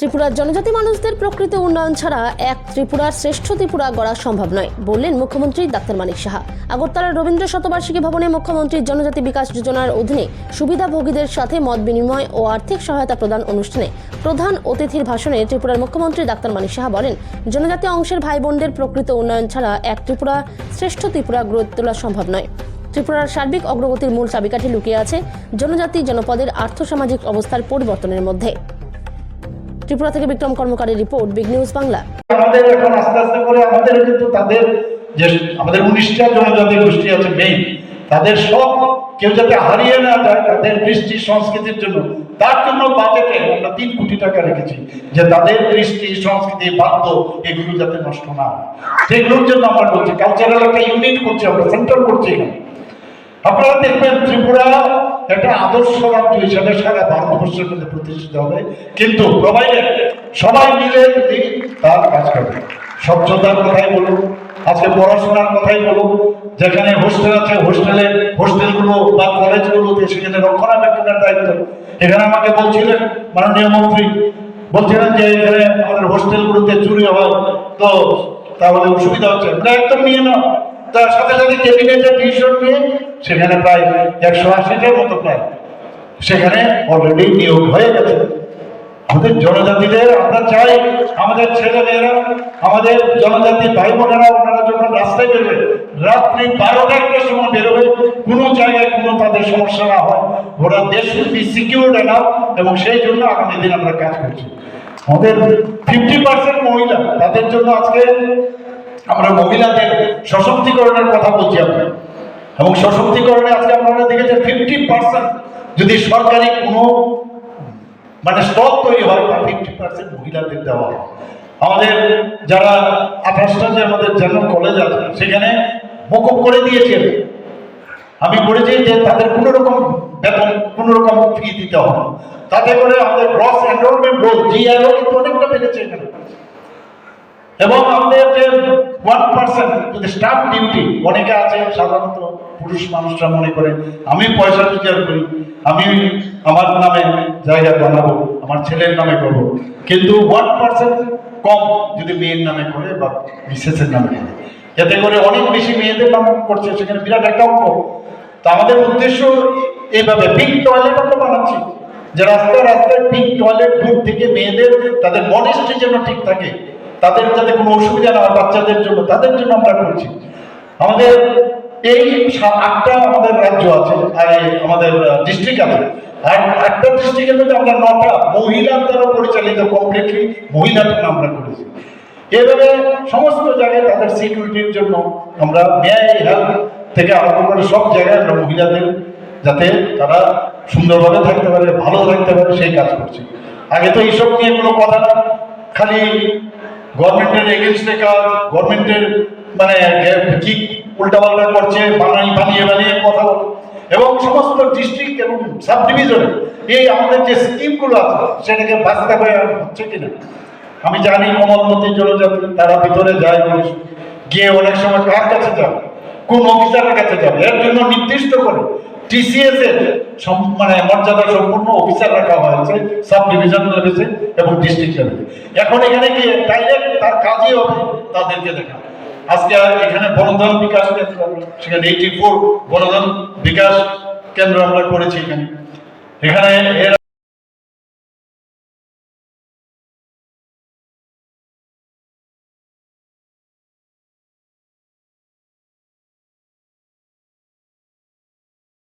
ত্রিপুরার জনজাতি মানুষদের প্রকৃত উন্নয়ন ছাড়া এক ত্রিপুরার শ্রেষ্ঠ ত্রিপুরা গড়া সম্ভব নয়, বললেন মুখ্যমন্ত্রী ডাক্তার মানিক সাহা। আগরতলার রবীন্দ্র শতবার্ষিকী ভবনে মুখ্যমন্ত্রী জনজাতি বিকাশ যোজনার অধীনে সুবিধাভোগীদের সাথে মত বিনিময় ও আর্থিক সহায়তা প্রদান অনুষ্ঠানে প্রধান অতিথির ভাষণে ত্রিপুরার মুখ্যমন্ত্রী ডাক্তার মানিক সাহা বলেন, জনজাতি অংশের ভাই বোনদের প্রকৃত উন্নয়ন ছাড়া এক ত্রিপুরা শ্রেষ্ঠ ত্রিপুরা গড়ে তোলা সম্ভব নয়। ত্রিপুরার সার্বিক অগ্রগতির মূল চাবিকাঠি লুকিয়ে আছে জনজাতি জনপদের আর্থসামাজিক অবস্থার পরিবর্তনের মধ্যে। ত্রিপুরা থেকে বিক্রম কর্মকারের রিপোর্ট, বিগ নিউজ বাংলা। আমাদের এখন আস্তে আস্তে করে আমাদের কিন্তু তাদের যে আমাদের উনিশটা জনজাতি গোষ্ঠী আছে মেইন তাদের সব কেউ যাতে হারিয়ে না যায় তাদের সংস্কৃতির জন্য, তার জন্য বাজেটে আমরা তিন কোটি টাকা রেখেছি, যে তাদের সংস্কৃতি বাদ্য এগুলো যাতে নষ্ট না হয়। সেগুলোর জন্য আমরা করছি কালচারাল একটা ইউনিট করছি, আমরা সেন্টার করছি এখানে। আপনারা দেখবেন ত্রিপুরা একটা আদর্শ রাজ্য হিসাবে সারা ভারতবর্ষের মধ্যে প্রতিষ্ঠিত হবে। কিন্তু প্রবাইডার সবাই মিলে যদি তার কাজ করবে, স্বচ্ছতার কথাই বলুন, আজকে পড়াশোনার কথাই বলুন, যেখানে হোস্টেল আছে, হোস্টেলে, হোস্টেলগুলো বা কলেজগুলোতে সেখানে রক্ষণাবেক্ষণের দায়িত্ব। এখানে আমাকে বলছিলেন মাননীয় মন্ত্রী, বলছিলেন যে এখানে আমাদের হোস্টেলগুলোতে চুরি হয়, তো তাহলে অসুবিধা হচ্ছে। একদম নিয়ে নাও। তার সাথে সাথে ক্যাবিনেটের ডিসিশন নিয়ে, সেখানে প্রায় একশো আশিটার মতো প্রায়। সেখানে অলরেডি নিয়োগ হয়ে গেছে। আমাদের জনজাতিদের আমরা চাই, আমাদের ছেলে মেয়েরা আমাদের জনজাতি ভাই বোনেরা ওনারা যখন রাস্তায় বেরোবে রাত্রি বারোটা একটার সময় বেরোবে, কোনো জায়গায় কোনো তাদের সমস্যা না হয়। ওরা দেশ বি সিকিউরড এনাফ এবং সেই জন্য আগামী দিন আমরা কাজ করছি। আমাদের ফিফটি পার্সেন্ট মহিলা, তাদের জন্য আজকে আমরা মহিলাদের সশক্তিকরণের কথা বলছি আমরা। এবং সশক্তিকরণে আজকে আপনারা দেখেছেন ফিফটি পার্সেন্ট যদি সরকারি কোনো মানে স্টক তৈরি হয় বা ফিফটি পার্সেন্ট মহিলাদের দেওয়া হয়। আমাদের যারা আঠাশটা যে আমাদের জেনারেল কলেজ আছে, সেখানে মকুব করে দিয়েছেন আমি বলেছি যে তাদের কোনো রকম বেতন, কোনো রকম ফি দিতে হবে। তাতে করে আমাদের গ্রস এনরোলমেন্ট রোল জিআরও কিন্তু অনেকটা বেড়েছে এখানে। এবং আমাদের যে ওয়ান পার্সেন্ট যদি স্টাফ ডিউটি অনেকে আছে, সাধারণত পুরুষ মানুষরা মনে করে, আমি পয়সা রোজগার করি? আমি আমার নামে জায়গা বানাবো, আমার ছেলের নামে করব। কিন্তু ওয়ান পার্সেন্ট কম যদি মেয়ের নামে করে বা মিসেসের নামে করে। এতে করে অনেক বেশি মেয়েদের নাম করছে, সেখানে বিরাট একটা অঙ্ক। তা আমাদের উদ্দেশ্য এইভাবে পিঙ্ক টয়লেট আমরা বানাচ্ছি। যে রাস্তায় রাস্তায় পিঙ্ক টয়লেট দূর থেকে মেয়েদের, তাদের মডেস্টি যেন ঠিক থাকে। তাদের যাতে কোনো অসুবিধা না হয় বাচ্চাদের জন্য, তাদের জন্য আমরা করছি। আমাদের এই আটটা আমাদের রাজ্য আছে আমাদের ডিস্ট্রিক্ট আছে। আর ডিস্ট্রিক্টের মধ্যে আমরা নটা মহিলার দ্বারা পরিচালিত কমপ্লিটলি জন্য আমরা করেছি। এভাবে সমস্ত জায়গায় তাদের সিকিউরিটির জন্য আমরা ন্যায় হেলথ থেকে আরম্ভ করে সব জায়গায় আমরা মহিলাদের যাতে তারা সুন্দরভাবে থাকতে পারে, ভালো থাকতে পারে, সেই কাজ করছি। আগে তো এইসব নিয়ে কোনো কথা না। খালি গভর্নমেন্টের এগেনস্টে কাজ গভর্নমেন্টের মানে কি উল্টাপাল্টা করছে, বানাই, বানিয়ে বানিয়ে কথা বলে। এবং সমস্ত ডিস্ট্রিক্ট এবং সাব ডিভিশনে এই আমাদের যে স্কিমগুলো আছে, সেটাকে বাস্তবায়ন হচ্ছে কিনা? আমি জানি কমলমতি জনজাতি তারা ভিতরে যায় বলে গিয়ে অনেক সময় কার কাছে যাবে? কোন অফিসারের কাছে যাবে? এর জন্য নির্দিষ্ট করে টিসিএস এর মানে মর্যাদা সম্পূর্ণ অফিসার রাখা হয়েছে সাব ডিভিশন লেভেলে এবং ডিস্ট্রিক্ট লেভেলে এখন এখানে গিয়ে ডাইরেক্ট তার কাজই হবে তাদেরকে দেখা। আজকে এখানে বনধন বিকাশ কেন্দ্র, সেখানে এইটি ফোর বনধন বিকাশ কেন্দ্র আমরা করেছি এখানে। এখানে এর